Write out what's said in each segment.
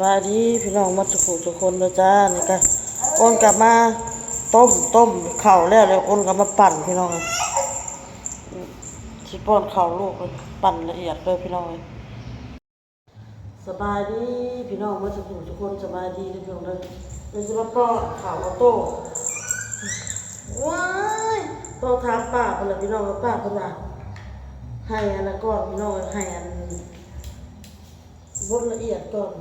บายดีพี่น้องมาสุขุทุกคนเลยจ้านี่ก็โอนกลับมาต้มต้มเข้าแล้วแล้วโอนกลับมาปั่นพี่น้องชิป้อนข้าลูกเลยปั่นละเอียดเลยพี่น้องเลยสบายดีพี่น้องมาสุขุทุกคนสบายดีทุกคนเลยเดี๋ยวจะมาป้อนข้าวมาโต้ว้ายต้ถามป้าคนละพี่น้องว่าป้าคนละให้อันละก้อนพี่น้องให้อันบดละเอียดก่อน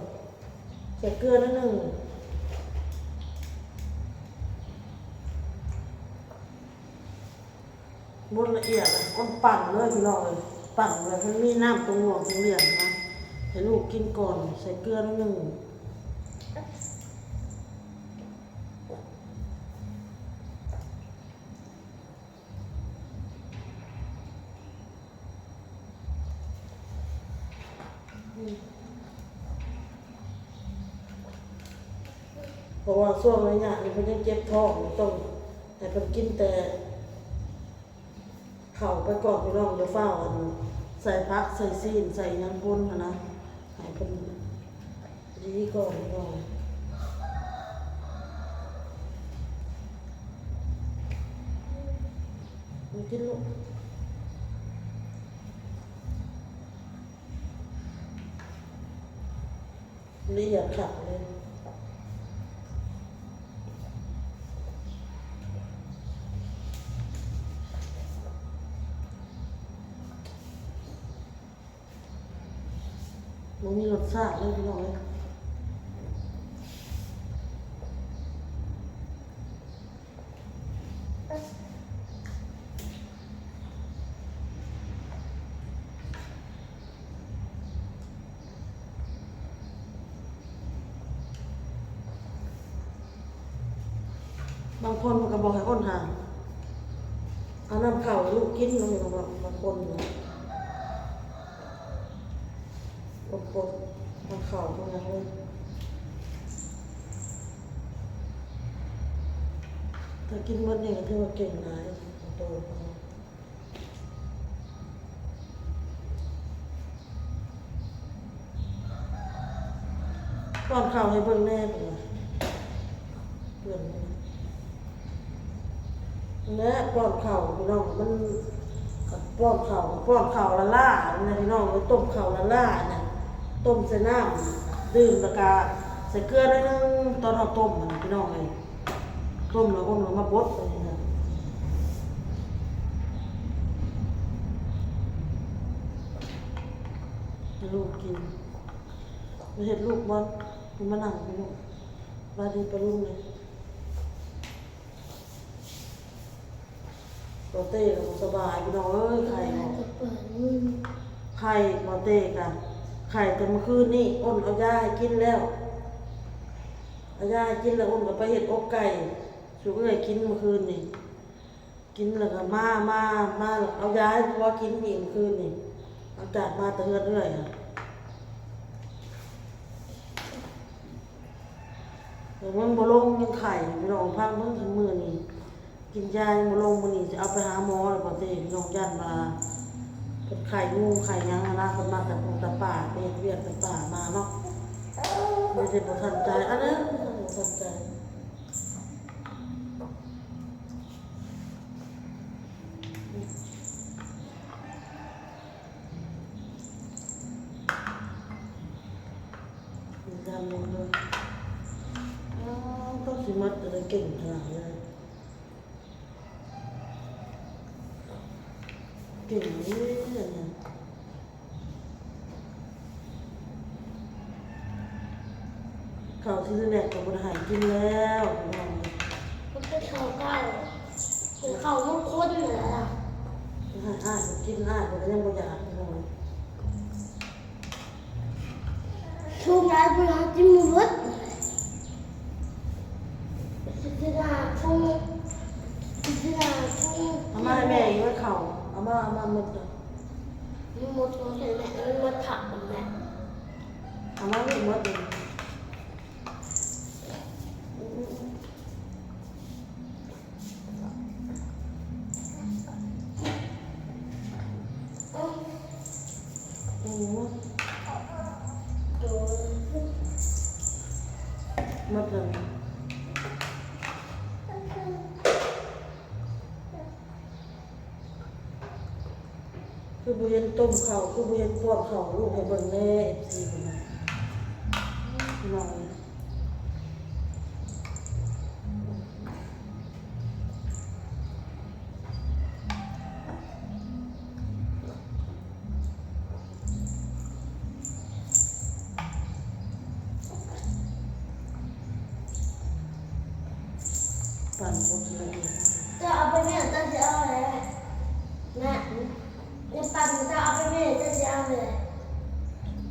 ส่เกลือนิดหนึ่งบดละเอียดอะก้นปั่นเลยพี่น้องเลยปั่นเลยมันมีน้ำตรงหัวตรงเหลี่ยมนะให้ลูกกินก่อนใส่เกลือนิดหนึ่ง เพราะว่าช่วงระยะนี้เพิ่นยังเจ็บท้องต้องให้เพิ่นกินแต่เข่าไปก่อนพี่น้องเดี๋ยวเฝ้าอันใส่พักใส่ซีนใส่ยังพ่นหั้นนะให้เพิ่นดีก่อนพี่น้องมากินลูกละเอียดขัดเลย มันมีรสชาติเลยพี่น้องเลยบางคนมันก็บอกให้อ้นหาเอาน้ำเข่าลูกกินมันบางบางคนเนาะ บางคนน้ำเข่าพวกนั้นเลยถ้ากินมดเนี่ยก็ถือว่าเก่งหลายโตก่อนเข่าให้เบิ่งแน่เลยเพื่อนเลยและป้อนเข่าพี่น้องมันป้อนเข่าป้อนเข่าละล่าเนี่ยพี่น้องไว้ต้มเข่าละล่าเนี่ย ต้มใส่น้ำดื่มแล้วก็ใส่เกลือหนิดนึงตอนเอาต้มมันพี่น้องเลยต้มแล้วอ้นแล้วมาบดไปนะให้ลูกกินไม่เห็นลูกบอลมันมานั่งพี่น้องบาดีปลาลุ่มเลยโรเต้ก็สบายพี่น้องเอ้ยไข่เนาะจะเปิดมือไข่โรเต้กัน ไข่แต่เมื่อคืนนี่อ้นเอายาให้กินแล้วเอายาให้กินแล้วอ้นก็ไปเห็ดอบไก่สุกเอ้ยกินเมื่อคืนนี่กินแล้วก็มามามาเอายาให้พ่อกินอีกเมื่อคืนนี่เอาจากมาแตะเฮือนเรื่อยอะแต่มันบ่ลงยังไข่พี่น้องพังเพิ่งถึงมือนี่กินยายังบลงมือนี้จะเอาไปหาหมอแล้วบ่เต้พี่น้องยันมา เป็นไข่งูไข่ยังนะคนมาจากตรงตะป่าไปเวียนตะป่ามาเนาะไม่ได้บ่ทันใจอันนั้นบ่ทันใจมีการลงเลยต้องสิมัดอะไรเก่งขนาดนั้นเก่งนี่เนี่ย เขาที่แรกกับบริหารกินแล้วน้องมันเป็นเขาเก่าเป็นเขาลูกคนเหนือล่ะให้อ้ายมันกินอ้ายมันก็ยังบ่อยากน้องช่วงนั้นเวลาที่มือวัดสิทธาช่วงสิทธาช่วงเอามาให้แม่อีกไว้เข่าเอามาเอามาหมดเลยมันหมดตัวเสร็จแล้วมันมาถักมันแหละเอามาให้หมดเลย เอ้า มตัวหมดเลยคือบุเห็นต้มเขาคือบุเห็นพวกเขาลูกให้เบิ่งแน่สิเป็นไง น้องปั่นหมดเลยจะเอาไปเนี่ยจะจะเอาอะไรนะเนี่ยปั่นจะเอาไปเนี่ยจะจะเอาอะไร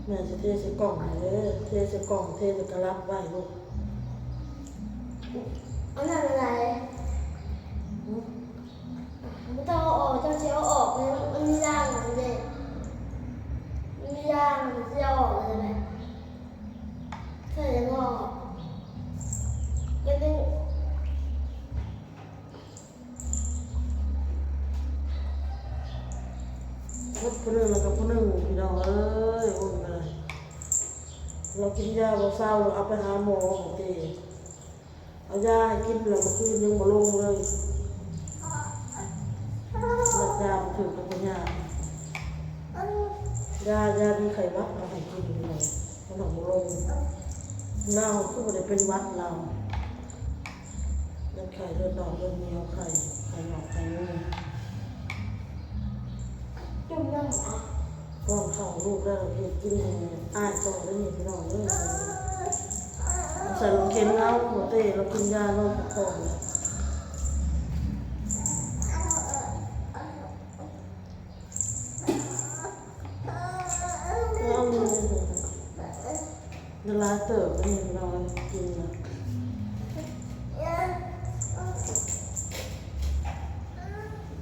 แม่จะเทใส่กล่องให้เลยเทใส่กล่องเทใส่กระลับไว้ลูกอันนั้นอะไรหือไม่ต้องเอาออกจะจะเอา แล้วก็ผู้หนึ่งพี่น้องเอ้ยอุ่นเลยเรากินยาเราเศร้าเราเอาไปหาหมอของเตเอายาให้กินแล้วเมื่อคืนยังบ่ลงเลยรักยาถึงกับปัญญายายามีไข้หวัดเอาให้กินอยู่เลยมันหนักบ่ลงเราคือบ่ได้เป็นวัดเราเลือดไข่เลือดดอกเลือดเนียวไข่ไข่หนอกไข่งู จุ่มน้อะป้อนข้าวลูกแล้วเฮ็ดกินให้อ้ายต่อได้วนี่พี่น้องเอ้ยใส่ลงเข็มเอาหัวเตะเรากินยาเราประกอบเลยเอามือเวลาเติบนี่พี่น้องกินนะ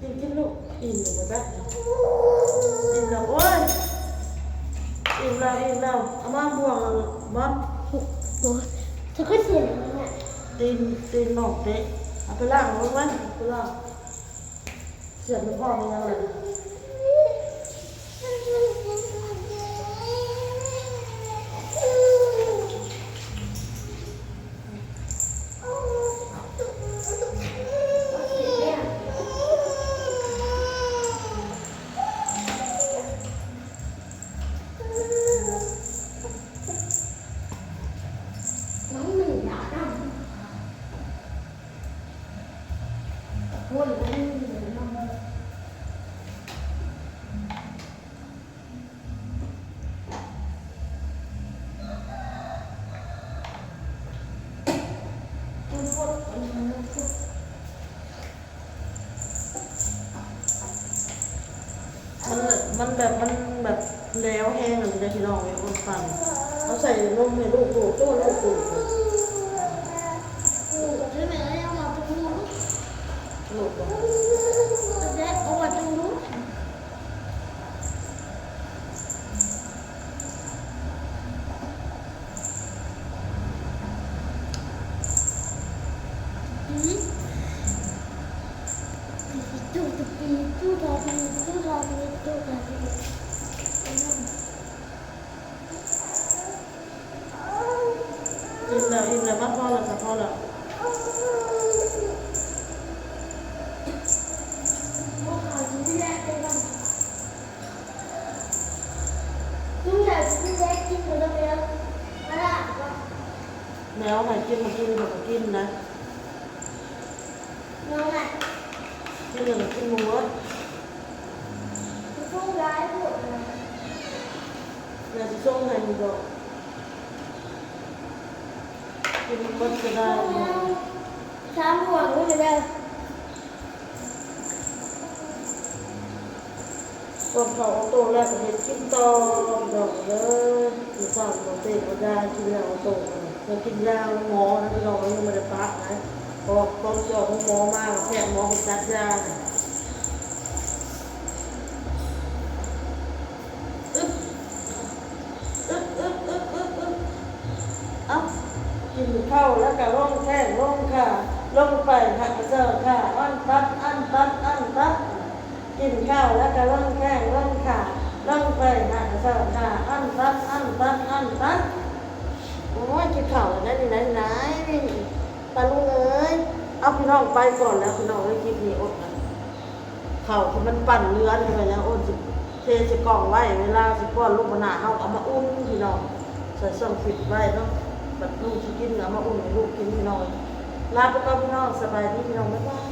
กินกินลูกอิ่มอยู่ไปแป๊ บอิ่มแล้วโอ้ยอิ่มแล้วอิ่มแล้วอามาบวงบอสตัวเธอก็เสียงเนี่ยตีนตีนหนอกเตะเอาไปล่างลงไว้เอาไปล่างเสียบไม่พอไม่ยังเลย วนมันมันมันแบบมันแบบแล้วแห้งเลยพี่น้องไอ้คนฟันเอาใส่นมให้ลูกดูดตัวลูกดูด ใช่ไหมเอามาตรงนู้น ลูกบอก แล้วเอามาตรงนู้น ตู้ตะปีตู้ตะปีตู้ตะปีตู้ตะปี อิ่มแล้วอิ่มแล้วมาพอแล้วค่ะพอแล้ว พว กเขาที่แรกเป็นแบบลุงอยากที่แรกกินหมดแล้วแล้วมาละก็แมวให้กินมากินมากินนะน้องอะกินเลยกินหมูอะพวงก็ได้สามก็ได้ก่อนเขาเอาโตแล้วก็เห็ดกินต่อดอกเลยมีสามโปรตีนก็ได้กินแล้วเอาโตเรากินยาหมอนะพี่น้องยังไม่ได้พักนะพอตอนที่ออกหมอมาแพทย์หมอไปจัดยาอึ๊บอึ๊บอึ๊บอึ๊บอึ๊บอ๊บ กินข้าวแล้วก็ร้องแท่งร้องค่ะลงไปหักเซอร์ค่ะอันปั๊บอันปั๊บอันปั๊บกินข้าวแล้วก็ร้องแท่งร้องค่ะลงไปหักเซอร์ค่ะอันปั๊บอันปั๊บอันปั๊บโอ้ยกินข้าวนั่นนี่ไหนไหนตาลุงเอ้ยเอาพี่น้องไปก่อนแล้วพี่น้องไม่กินมีอดนะข้าวมันปั่นเนื้อไปแล้วอดสิเทจะกล่องไว้เวลาสิก้อนลูกมะนาวเอามาอุ้มพี่น้องใส่ซองผิดไว้เนาะ บัดลูกกินนะมาอุ้นลูกกินพี่น้องลาไปก่อนพี่น้องสบายดีพี่น้องบ๊ายบาย